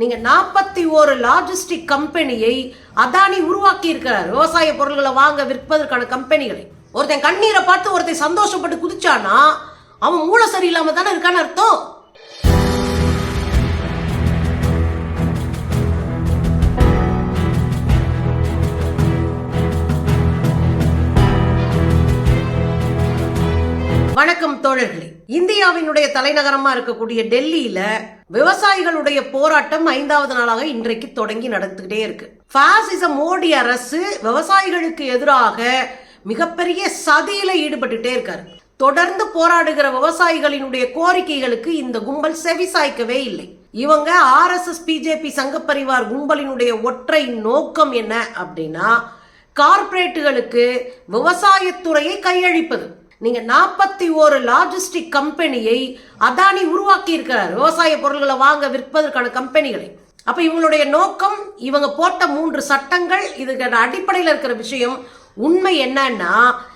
நீங்கள் நாற்பத்தி ஒரு லாஜிஸ்டிக் கம்பெனியை அதானி உருவாக்கி இருக்கிறார் விவசாய பொருள்களை வாங்க விற்பதற்கான கம்பெனிகளை ஒருத்தன் கண்ணீரை பார்த்து ஒருத்தன் சந்தோஷப்பட்டு குதிச்சானா அவன் மூளை சரியில்லாமல் தானே இருக்கான்னு அர்த்தம். வணக்கம் தோழர்களே. இந்தியாவினுடைய தலைநகரமா இருக்கக்கூடிய டெல்லியில விவசாயிகளுடைய போராட்டம் ஐந்தாவது நாளாக இன்றைக்கு தொடங்கி நடந்துகிட்டே இருக்கு. பாசிச மோடி அரசு விவசாயிகளுக்கு எதிராக மிகப்பெரிய சதியில ஈடுபட்டுட்டே இருக்காரு. தொடர்ந்து போராடுகிற விவசாயிகளினுடைய கோரிக்கைகளுக்கு இந்த கும்பல் செவிசாய்க்கவே இல்லை. இவங்க ஆர்எஸ்எஸ் பிஜேபி சங்கப்பரிவார் கும்பலினுடைய ஒற்றை நோக்கம் என்ன அப்படின்னா கார்ப்பரேட்டுகளுக்கு விவசாயத்துறையை கையழிப்பது நீங்க நாற்பத்தி ஒரு லாஜிஸ்டிக் கம்பெனியை அதானி உருவாக்கி இருக்கிறார் விவசாய பொருள்களை வாங்க விற்பதற்கான கம்பெனிகளை அப்ப இவங்களுடைய நோக்கம் இவங்க போட்ட மூன்று சட்டங்கள் இதுக்கு அடிப்படையில் இருக்கிற விஷயம் உண்மை என்னன்னா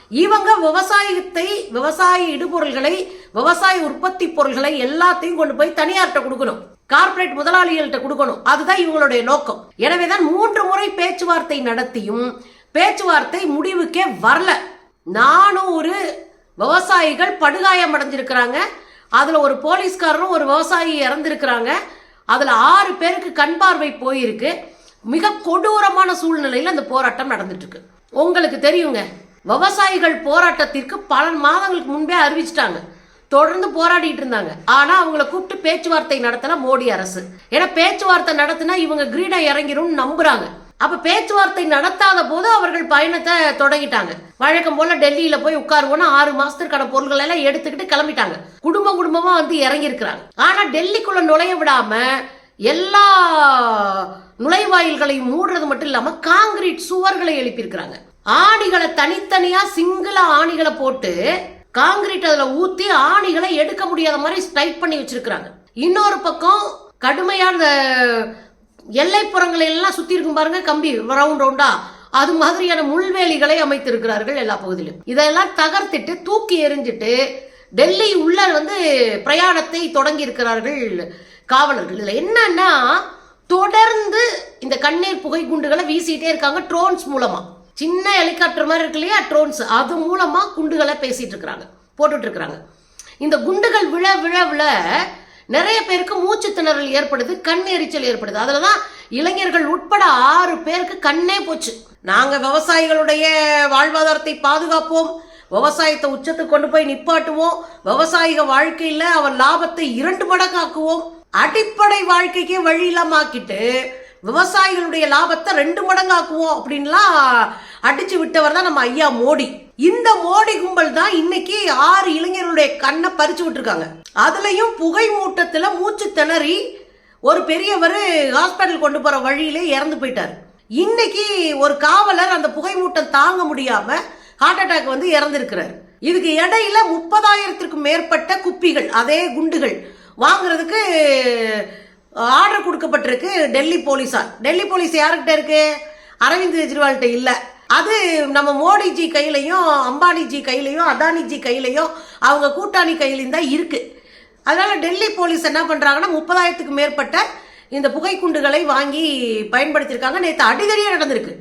இவங்க விவசாயத்தை விவசாய இடுபொருள்களை விவசாய உற்பத்தி பொருள்களை எல்லாத்தையும் கொண்டு போய் தனியார்கிட்ட கொடுக்கணும். கார்ப்பரேட் முதலாளிகள்கிட்ட கொடுக்கணும். அதுதான் இவங்களுடைய நோக்கம். எனவேதான் மூன்று முறை பேச்சுவார்த்தை நடத்தியும் பேச்சுவார்த்தை முடிவுக்கே வரல. நானும் ஒரு விவசாயிகள் படுகாயம் அடைஞ்சிருக்கிறாங்க அதில் ஒரு போலீஸ்காரரும் ஒரு விவசாயி இறந்துருக்கிறாங்க. அதில் ஆறு பேருக்கு கண் பார்வை போயிருக்கு. மிக கொடூரமான சூழ்நிலையில் அந்த போராட்டம் நடந்துட்டுருக்கு. உங்களுக்கு தெரியுங்க விவசாயிகள் போராட்டத்திற்கு பல மாதங்களுக்கு முன்பே அறிவிச்சிட்டாங்க. தொடர்ந்து போராடிட்டு இருந்தாங்க. ஆனால் அவங்கள கூப்பிட்டு பேச்சுவார்த்தை நடத்தல மோடி அரசு. ஏன்னா பேச்சுவார்த்தை நடத்தினா இவங்க கிரீடா இறங்கிரும் நம்புறாங்க. அப்ப பேச்சுவார்த்தை நடத்தாத போது அவர்கள் பயணத்தை தொடங்கிட்டாங்க. வழக்கம் போல டெல்லியில போய் உட்காருவோம்னா ஆறு மாசத்திற்கான பொருள்கள் எல்லாம் எடுத்துக்கிட்டு கிளம்பிட்டாங்க. குடும்பம் குடும்பமா வந்து இறங்கி இருக்கிறாங்க ஆனா டெல்லிக்குள்ள நுழைய விடாம எல்லா நுழைவாயில்களையும் மூடுறது மட்டும் இல்லாம காங்கிரீட் சுவர்களை எழுப்பியிருக்கிறாங்க. ஆணிகளை தனித்தனியா சிங்கிளா ஆணிகளை போட்டு காங்கிரீட் அதுல ஊத்தி ஆணிகளை எடுக்க முடியாத மாதிரி ஸ்ட்ரைக் பண்ணி வச்சிருக்கிறாங்க. இன்னொரு பக்கம் கடுமையான எல்லைப்புறங்களை எல்லாம் சுத்தி இருக்கும் பாருங்க கம்பி ரவுண்ட் ரவுண்டா அது மாதிரியான முள்வேலிகளை அமைத்திருக்கிறார்கள் எல்லா பகுதியிலும். இதெல்லாம் தகர்த்திட்டு தூக்கி எறிஞ்சிட்டு டெல்லி உள்ள வந்து பிரயாணத்தை தொடங்கி இருக்கிறார்கள் காவலர்கள். இதில் என்னன்னா தொடர்ந்து இந்த கண்ணீர் புகை குண்டுகளை வீசிட்டே இருக்காங்க ட்ரோன்ஸ் மூலமா. சின்ன ஹெலிகாப்டர் மாதிரி இருக்கு இல்லையா ட்ரோன்ஸ். அது மூலமா குண்டுகளை பேசிட்டு இருக்கிறாங்க போட்டுட்டு இருக்கிறாங்க. இந்த குண்டுகள் விழ விழ விழ நிறைய பேருக்கு மூச்சு திணறல் ஏற்படுது கண் எரிச்சல் ஏற்படுது. அதில் தான் இளைஞர்கள் உட்பட ஆறு பேருக்கு கண்ணே போச்சு. நாங்கள் விவசாயிகளுடைய வாழ்வாதாரத்தை பாதுகாப்போம். விவசாயத்தை உச்சத்துக்கு கொண்டு போய் நிப்பாட்டுவோம். விவசாயிக வாழ்க்கையில் அவன் லாபத்தை இரண்டு மடங்காக்குவோம். அடிப்படை வாழ்க்கைக்கே வழி இல்லாம ஆக்கிட்டு விவசாயிகளுடைய லாபத்தை ரெண்டு மடங்காக்குவோம் அப்படின்லாம் அடிச்சு விட்டவர் தான் நம்ம ஐயா மோடி. இந்த மோடி கும்பல் தான் இன்னைக்கு ஆறு இளைஞர்களுடைய கண்ணை பறிச்சு விட்டுருக்காங்க. அதுலயும் புகை மூட்டத்துல மூச்சு திணறி ஒரு பெரியவர் ஹாஸ்பிட்டல் கொண்டு போற வழியிலே இறந்து போயிட்டார். இன்னைக்கு ஒரு காவலர் அந்த புகை மூட்டம் தாங்க முடியாம ஹார்ட் அட்டாக் வந்து இறந்திருக்கிறார். இதுக்கு இடையில முப்பதாயிரத்திற்கும் மேற்பட்ட குப்பிகள் அதே குண்டுகள் வாங்குறதுக்கு ஆர்டர் கொடுக்கப்பட்டிருக்கு டெல்லி போலீஸார். டெல்லி போலீஸ் யாருக்கிட்ட இருக்கு? அரவிந்த் கெஜ்ரிவால்கிட்ட இல்லை. அது நம்ம மோடிஜி கையிலையும் அம்பானிஜி கையிலையும் அதானிஜி கையிலையும் அவங்க கூட்டாளி கையிலையும் தான் இருக்குது அதனால் டெல்லி போலீஸ் என்ன பண்ணுறாங்கன்னா முப்பதாயிரத்துக்கு மேற்பட்ட இந்த புகைக்குண்டுகளை வாங்கி பயன்படுத்தியிருக்காங்க. நேற்று அடிதடியே நடந்திருக்கு.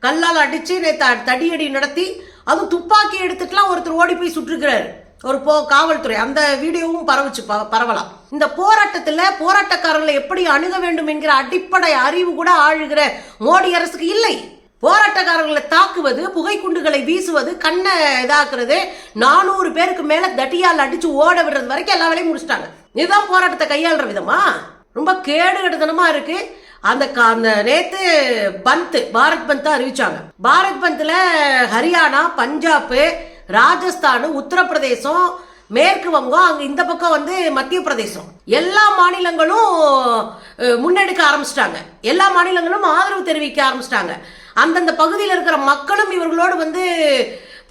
கல்லால் அடித்து நேற்று தடியடி நடத்தி அதுவும் துப்பாக்கி எடுத்துட்டுலாம் ஒருத்தர் ஓடி போய் சுட்டுருக்கிறாரு. ஒரு போ காவல்துறை. அந்த வீடியோவும் பரவுச்சு ப- பரவலாம். இந்த போராட்டத்தில் போராட்டக்காரர்களை எப்படி அணுக வேண்டும் என்கிற அடிப்படை அறிவு கூட ஆழுகிற மோடி அரசுக்கு இல்லை. போராட்டக்காரர்களை தாக்குவது புகைக்குண்டுகளை வீசுவது கண்ணை இதாக்குறது நானூறு பேருக்கு மேல தட்டியால் அடிச்சு ஓட விடுறது வரைக்கும் எல்லா வேலையும் முடிச்சிட்டாங்க. இதுதான் போராட்டத்தை கையாளுற விதமா? ரொம்ப கேடு கெடுதனமா இருக்கு. அந்த அந்த நேத்து பந்த் பாரத் பந்த் அறிவிச்சாங்க. பாரத் பந்த்ல ஹரியானா பஞ்சாப் ராஜஸ்தான் உத்தரப்பிரதேசம் மேற்கு வங்கம் அங்க இந்த பக்கம் வந்து மத்திய பிரதேசம். எல்லா மாநிலங்களும் முன்னெடுக்க ஆரம்பிச்சிட்டாங்க. எல்லா மாநிலங்களும் ஆதரவு தெரிவிக்க ஆரம்பிச்சிட்டாங்க. அந்தந்த பகுதியில் இருக்கிற மக்களும் இவர்களோடு வந்து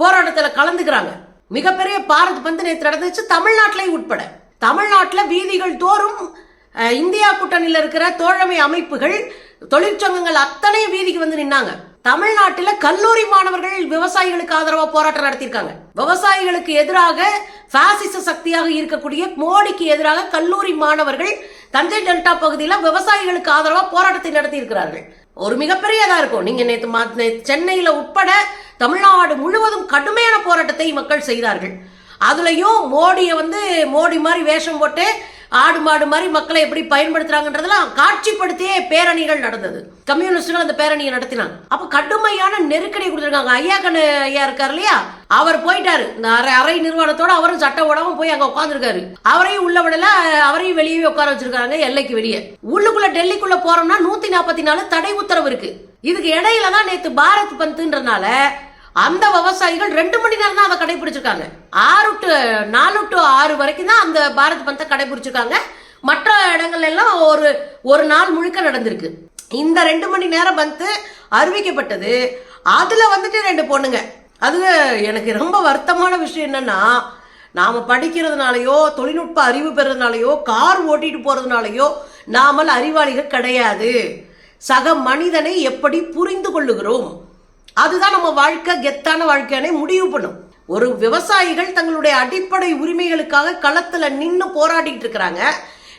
போராட்டத்தில் கலந்துக்கிறாங்க. மிகப்பெரிய பாரத் பந்து நேற்று நடந்துச்சு தமிழ்நாட்டிலையும் உட்பட. தமிழ்நாட்டில் வீதிகள் தோறும் இந்தியா கூட்டணியில் இருக்கிற தோழமை அமைப்புகள் தொழிற்சங்கங்கள் அத்தனை வீதிக்கு வந்து நின்னாங்க. தமிழ்நாட்டில் கல்லூரி மாணவர்கள் விவசாயிகளுக்கு ஆதரவாக போராட்டம் நடத்தியிருக்காங்க. விவசாயிகளுக்கு எதிராக பாசிச சக்தியாக இருக்கக்கூடிய மோடிக்கு எதிராக கல்லூரி மாணவர்கள் தஞ்சை டெல்டா பகுதியில் விவசாயிகளுக்கு ஆதரவாக போராட்டத்தை நடத்தியிருக்கிறார்கள். ஒரு மிகப்பெரியதா இருக்கும். நீங்க நேற்று மா- நேத்து உட்பட தமிழ்நாடு முழுவதும் கடுமையான போராட்டத்தை மக்கள் செய்தார்கள். அதுலயும் மோடியை வந்து மோடி மாதிரி வேஷம் போட்டு ஆடு மாடு மாதிரி மக்களை எப்படி பயன்படுத்துறாங்கன்றதெல்லாம் காட்சிப்படுத்தியே பேரணிகள் நடந்தது. கம்யூனிஸ்டுகள் அந்த பேரணியை நடத்தினாங்க. அப்ப கடுமையான நெருக்கடி கொடுத்துருக்காங்க. ஐயா கண்ணு ஐயா இருக்கார் இல்லையா? அவர் போயிட்டாரு. இந்த அரை அரை நிர்வாணத்தோட அவரும் சட்ட உடவும் போய் அங்க உட்காந்துருக்காரு அவரையும் உள்ள விடல அவரையும் வெளியே உட்கார வச்சிருக்காங்க எல்லைக்கு வெளியே. உள்ளுக்குள்ள டெல்லிக்குள்ள போறோம்னா நூத்தி நாற்பத்தி நாலு தடை உத்தரவு இருக்கு. இதுக்கு இடையில தான் நேத்து பாரத் பந்துன்றனால அந்த விவசாயிகள் ரெண்டு மணி நேரம் தான் அதை கடைபிடிச்சிருக்காங்க. ஆறு டு நாலு டு ஆறு வரைக்கும் தான் அந்த பாரத் பந்தை கடைபிடிச்சிருக்காங்க. மற்ற இடங்கள் எல்லாம் ஒரு ஒரு நாள் முழுக்க நடந்திருக்கு. இந்த ரெண்டு மணி நேரம் பந்து அறிவிக்கப்பட்டது. அதுல வந்துட்டு ரெண்டு பொண்ணுங்க. அது எனக்கு ரொம்ப வருத்தமான விஷயம் என்னன்னா நாம படிக்கிறதுனாலயோ தொழில்நுட்ப அறிவு பெறதுனாலயோ கார் ஓட்டிட்டு போறதுனாலயோ நாமல் அறிவாளிகள் கிடையாது. சக மனிதனை எப்படி புரிந்து கொள்ளுகிறோம்? அதுதான் நம்ம வாழ்க்கை கெத்தான வாழ்க்கையானே முடிவு பண்ணும். ஒரு விவசாயிகள் தங்களுடைய அடிப்படை உரிமைகளுக்காக களத்துல நின்று போராடிட்டு இருக்கிறாங்க.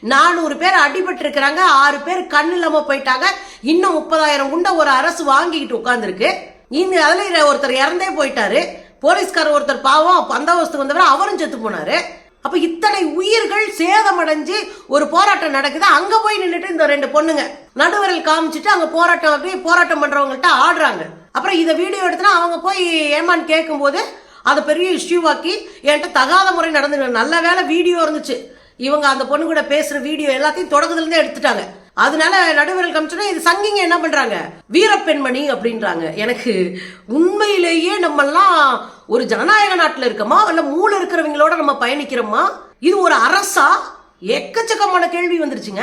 நானூறு பேர் அடிபட்டு இருக்கிறாங்க ஆறு பேர் கண் இல்லாம போயிட்டாங்க. இன்னும் முப்பதாயிரம் குண்ட ஒரு அரசு வாங்கிக்கிட்டு உட்காந்துருக்கு இந்த அதுல ஒருத்தர் இறந்தே போயிட்டாரு. போலீஸ்காரர் ஒருத்தர் பாவம் பந்தாவஸ்துக்கு வந்தவர் அவரும் செத்து போனாரு. அப்ப இத்தனை உயிர்கள் சேதமடைஞ்சு ஒரு போராட்டம் நடக்குது. அங்க போய் நின்றுட்டு இந்த ரெண்டு பொண்ணுங்க நடுவரில் காமிச்சிட்டு அங்க போராட்டம் அப்படியே போராட்டம் பண்றவங்கள்ட்ட ஆடுறாங்க. அப்புறம் இதை வீடியோ எடுத்துனா அவங்க போய் ஏமான்னு கேட்கும்போது அதை பெரிய இஷ்யூவாக்கி என்கிட்ட தகாத முறை நடந்து நல்ல வேலை வீடியோ இருந்துச்சு. இவங்க அந்த பொண்ணு கூட பேசுற வீடியோ எல்லாத்தையும் தொடக்கத்துலேருந்தே எடுத்துட்டாங்க. அதனால நடுவர்கள் காமிச்சோன்னா இது சங்கிங்க என்ன பண்றாங்க? வீரப்பெண்மணி அப்படின்றாங்க. எனக்கு உண்மையிலேயே நம்மெல்லாம் ஒரு ஜனநாயக நாட்டுல இருக்கோமா? இல்ல மூளை இருக்கிறவங்களோட நம்ம பயணிக்கிறோமா? இது ஒரு அரசா? எக்கச்சக்கமான கேள்வி வந்துருச்சுங்க.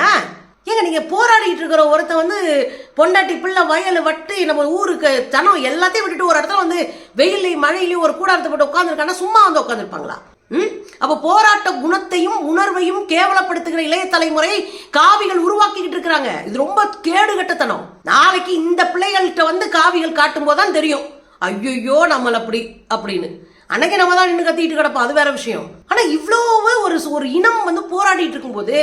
ஏங்க நீங்கள் போராடிட்டு இருக்கிற ஒருத்த வந்து பொண்டாட்டி பிள்ளை வயல் வட்டு நம்ம ஊருக்கு தனம் எல்லாத்தையும் விட்டுட்டு ஒரு இடத்துல வந்து வெயிலையும் மழையிலையும் ஒரு கூடாரத்தை போட்டு உட்காந்துருக்காங்கன்னா சும்மா வந்து உட்காந்துருப்பாங்களா ம்? அப்போ போராட்ட குணத்தையும் உணர்வையும் கேவலப்படுத்துகிற இளைய தலைமுறை காவிகள் உருவாக்கிக்கிட்டு இருக்கிறாங்க. இது ரொம்ப கேடுகட்டத்தனம். நாளைக்கு இந்த பிள்ளைகள்கிட்ட வந்து காவிகள் காட்டும் போதுதான் தெரியும். ஐயோ நம்மள அப்படி அப்படின்னு. அன்னைக்கு நம்ம தான் நின்று கத்திட்டு கிடப்போம். அது வேற விஷயம். ஆனால் இவ்வளோ ஒரு ஒரு இனம் வந்து போராடிட்டு இருக்கும்போது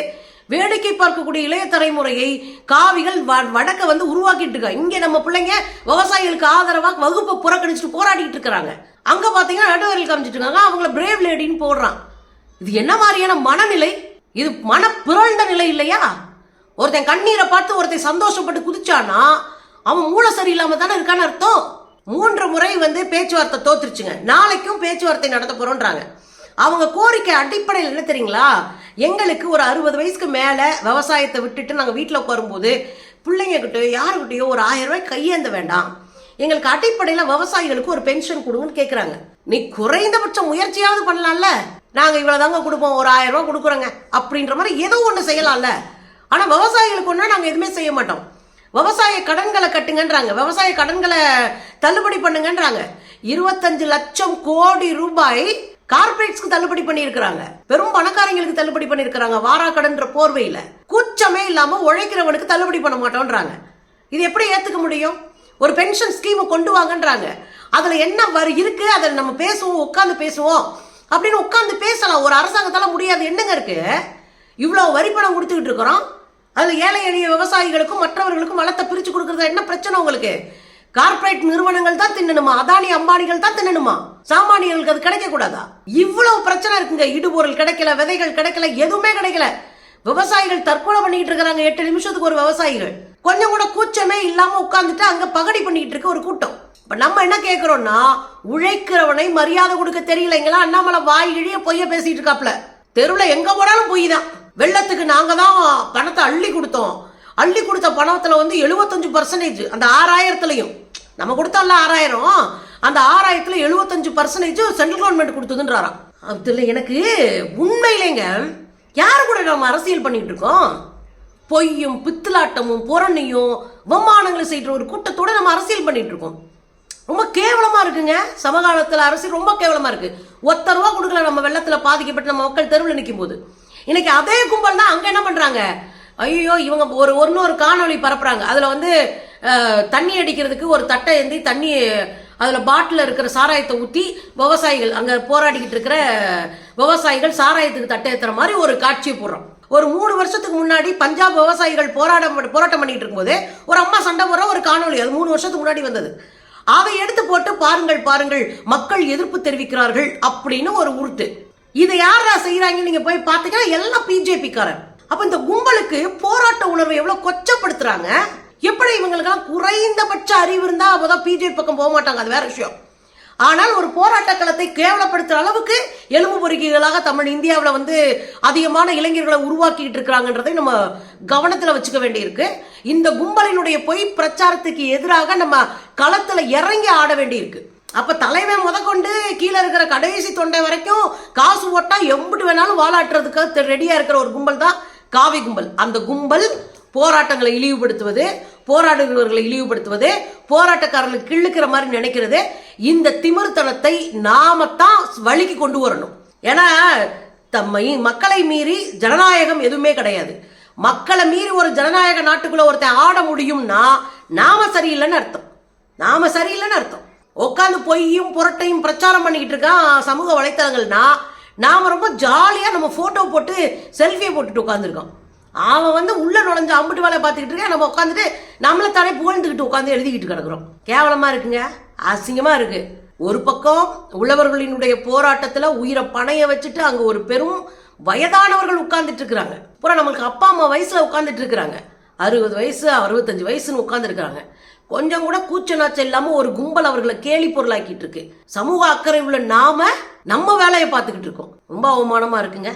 வேடிக்கை பார்க்கக்கூடிய இளைய தலைமுறையை காவிகள் வ- வடக்க வந்து உருவாக்கிட்டு இருக்காங்க இங்க நம்ம பிள்ளைங்க விவசாயிகளுக்கு ஆதரவாக வகுப்பை புறக்கணிச்சுட்டு போராடிட்டு இருக்கிறாங்க. அங்க பாத்தீங்கன்னா நடுவரில் காமிச்சிட்டு இருக்காங்க. அவங்கள பிரேவ் லேடின்னு போடுறான். இது என்ன மாதிரியான மனநிலை? இது மன பிறழ்ந்த நிலை இல்லையா? ஒருத்தன் கண்ணீரை பார்த்து ஒருத்தன் சந்தோஷப்பட்டு குதிச்சானா அவன் மூளை சரியில்லாம தானே இருக்கான்னு அர்த்தம்? மூன்று முறை வந்து பேச்சுவார்த்தை தோத்துருச்சுங்க. நாளைக்கும் பேச்சுவார்த்தை நடத்த போறோன்றாங்க. அவங்க கோரிக்கை அடிப்படையில் என்ன தெரியுங்களா? எங்களுக்கு ஒரு அறுபது வயசுக்கு மேலே விவசாயத்தை விட்டுட்டு நாங்கள் வீட்டில் உட்காரும்போது பிள்ளைங்கக்கிட்டயோ கிட்ட யாருக்கிட்டயோ ஒரு ஆயிரம் ரூபாய் கையேந்த வேண்டாம். எங்களுக்கு அடிப்படையில் விவசாயிகளுக்கு ஒரு பென்ஷன் கொடுங்கன்னு கேட்குறாங்க நீ குறைந்தபட்ச முயற்சியாவது பண்ணலாம்ல. நாங்கள் இவ்வளோதாங்க கொடுப்போம் ஒரு ஆயிரம் ரூபா கொடுக்குறோங்க. அப்படின்ற மாதிரி ஏதோ ஒன்று செய்யலாம்ல. ஆனால் விவசாயிகளுக்கு ஒன்றா நாங்கள் எதுவுமே செய்ய மாட்டோம். விவசாய கடன்களை கட்டுங்கன்றாங்க. விவசாய கடன்களை தள்ளுபடி பண்ணுங்கன்றாங்க. இருபத்தஞ்சு லட்சம் கோடி ரூபாய் கார்பரேட்ஸ்க்கு தள்ளுபடி பண்ணியிருக்கிறாங்க. பெரும் பணக்காரங்களுக்கு தள்ளுபடி பண்ணியிருக்கிறாங்க. வாராக்கடன்ற போர்வையில். கூச்சமே இல்லாமல் உழைக்கிறவனுக்கு தள்ளுபடி பண்ண மாட்டோம்ன்றாங்க இது எப்படி ஏற்றுக்க முடியும்? ஒரு பென்ஷன் ஸ்கீமை கொண்டு வாங்கன்றாங்க. அதில் என்ன வரி இருக்குது அதில் நம்ம பேசுவோம் உட்காந்து பேசுவோம். அப்படின்னு உட்காந்து பேசலாம். ஒரு அரசாங்கத்தால் முடியாது. என்னங்க இருக்கு? இவ்வளோ வரி பணம் கொடுத்துக்கிட்டு இருக்கிறோம். அதில் ஏழை எளிய விவசாயிகளுக்கும் மற்றவர்களுக்கும் வளத்தை பிரித்து கொடுக்குறது என்ன பிரச்சனை உங்களுக்கு? கார்ப்பரேட் நிறுவனங்கள் தான் தின்னணுமா? அதானி அம்பானிகள் தான் தின்னணுமா? சாமானியர்களுக்கு அது கிடைக்க கூடாதா இவ்வளவு பிரச்சனை இருக்குங்க. இடுபொருள் கிடைக்கல விதைகள் கிடைக்கல எதுவுமே கிடைக்கல. விவசாயிகள் தற்கொலை பண்ணிக்கிட்டு இருக்கிறாங்க. எட்டு நிமிஷத்துக்கு ஒரு விவசாயிகள். கொஞ்சம் கூட கூச்சமே இல்லாம உட்கார்ந்துட்டு அங்க பகடி பண்ணிட்டு இருக்க ஒரு கூட்டம். இப்ப நம்ம என்ன கேக்குறோம்னா உழைக்கிறவனை மரியாதை கொடுக்க தெரியலைங்களா? அண்ணாமலை வாய் இழிய பொய்ய பேசிட்டு இருக்காப்ல. தெருவில் எங்க போனாலும் பொய் தான். வெள்ளத்துக்கு நாங்க தான் பணத்தை அள்ளி கொடுத்தோம். அள்ளி கொடுத்த பணத்துல வந்து எழுபத்தஞ்சு பர்சன்டேஜ் அந்த ஆறாயிரத்துலயும். நம்ம கொடுத்தால ஆறாயிரம். அந்த ஆறாயிரத்துல எழுபத்தஞ்சு பர்சன்டேஜ் சென்ட்ரல் கவர்மெண்ட் கொடுத்ததுன்றாராம். அதுல எனக்கு உண்மையிலேங்க யார் கூட நம்ம அரசியல் பண்ணிட்டு இருக்கோம்? பொய்யும் பித்தலாட்டமும் புறணியும் வம்மானங்களை செய்கிற ஒரு கூட்டத்தோட நம்ம அரசியல் பண்ணிட்டு இருக்கோம். ரொம்ப கேவலமா இருக்குங்க. சமகாலத்தில் அரசியல் ரொம்ப கேவலமா இருக்கு. ஒத்த ரூபா கொடுக்கல நம்ம வெள்ளத்துல பாதிக்கப்பட்டு நம்ம மக்கள் தெருவில் நிற்கும் போது இன்னைக்கு அதே கும்பல் தான் அங்க என்ன பண்றாங்க? ஐயோ இவங்க ஒரு இன்னொரு காணொளி பரப்புறாங்க. அதுல வந்து தண்ணி அடிக்கிறதுக்கு ஒரு தட்டை ஏந்தி தண்ணி அதில் பாட்டில் இருக்கிற சாராயத்தை ஊற்றி விவசாயிகள் அங்கே போராடிக்கிட்டு இருக்கிற விவசாயிகள் சாராயத்துக்கு தட்டை ஏற்றுற மாதிரி ஒரு காட்சியை போடுறோம். ஒரு மூணு வருஷத்துக்கு முன்னாடி பஞ்சாப் விவசாயிகள் போராட போராட்டம் பண்ணிட்டு இருக்கும்போது ஒரு அம்மா சண்டை போடுற ஒரு காணொளி அது மூணு வருஷத்துக்கு முன்னாடி வந்தது. அதை எடுத்து போட்டு பாருங்கள் பாருங்கள் மக்கள் எதிர்ப்பு தெரிவிக்கிறார்கள் அப்படின்னு ஒரு உருட்டு. இதை யாரா செய்யறாங்க நீங்க போய் பார்த்தீங்கன்னா எல்லாம் பிஜேபிக்காரன் அப்ப இந்த கும்பலுக்கு போராட்ட உணர்வை எவ்வளவு கொச்சப்படுத்துறாங்க? எப்படி இவங்களுக்கெல்லாம் குறைந்தபட்ச அறிவு இருந்தால் அப்போதான் பிஜேபி பக்கம் போக மாட்டாங்க அது வேற விஷயம். ஆனால் ஒரு போராட்ட களத்தை கேவலப்படுத்துகிற அளவுக்கு எலும்பு பொறுக்கிகளாக தமிழ் இந்தியாவில் வந்து அதிகமான இளைஞர்களை உருவாக்கிட்டு இருக்கிறாங்கன்றதை நம்ம கவனத்தில் வச்சுக்க வேண்டியிருக்கு. இந்த கும்பலினுடைய பொய் பிரச்சாரத்துக்கு எதிராக நம்ம களத்தில் இறங்கி ஆட வேண்டியிருக்கு. அப்போ தலைவன் முதற்கொண்டு கீழே இருக்கிற கடைசி தொண்டை வரைக்கும் காசு ஓட்டா எம்பிட்டு வேணாலும் வாழாட்டுறதுக்கு ரெடியாக இருக்கிற ஒரு கும்பல் தான் காவி கும்பல். அந்த கும்பல் போராட்டங்களை இழிவுபடுத்துவது போராடுகிறவர்களை இழிவுபடுத்துவது போராட்டக்காரர்கள் கிள்ளுக்கிற மாதிரி நினைக்கிறது. இந்த திமிர்த்தனத்தை நாம தான் வழிக்கு கொண்டு வரணும். ஏன்னா தம்மை மக்களை மீறி ஜனநாயகம் எதுவுமே கிடையாது. மக்களை மீறி ஒரு ஜனநாயக நாட்டுக்குள்ள ஒருத்தன் ஆட முடியும்னா நாம சரியில்லைன்னு அர்த்தம். நாம சரியில்லைன்னு அர்த்தம். உட்காந்து பொய்யும் புரட்டையும் பிரச்சாரம் பண்ணிக்கிட்டு இருக்கான் சமூக வலைத்தளங்கள்னா நாம ரொம்ப ஜாலியா நம்ம போட்டோ போட்டு செல்ஃபியை போட்டுட்டு உட்காந்துருக்கோம் அவன் வந்து உள்ள நுழைஞ்சு அம்பிட்டு வேலை பார்த்துக்கிட்டு இருக்கேன். நம்ம உட்காந்துட்டு நம்மளை தானே புகழ்ந்துக்கிட்டு உட்காந்து எழுதிக்கிட்டு கிடக்குறோம். கேவலமா இருக்குங்க? அசிங்கமா இருக்கு. ஒரு பக்கம் உழவர்களினுடைய போராட்டத்தில் உயிரை பணைய வச்சுட்டு அங்கே ஒரு பெரும் வயதானவர்கள் உட்கார்ந்துட்டு இருக்கிறாங்க. அப்புறம் நம்மளுக்கு அப்பா அம்மா வயசில் உட்காந்துட்டு இருக்கிறாங்க. அறுபது வயசு அறுபத்தஞ்சு வயசுன்னு உட்காந்துருக்குறாங்க கொஞ்சம் கூட கூச்ச நாச்சம் இல்லாமல் ஒரு கும்பல் அவர்களை கேலி பொருளாக்கிட்டு இருக்கு. சமூக அக்கறை உள்ள நாம நம்ம வேலையை பார்த்துக்கிட்டு இருக்கோம். ரொம்ப அவமானமாக இருக்குங்க?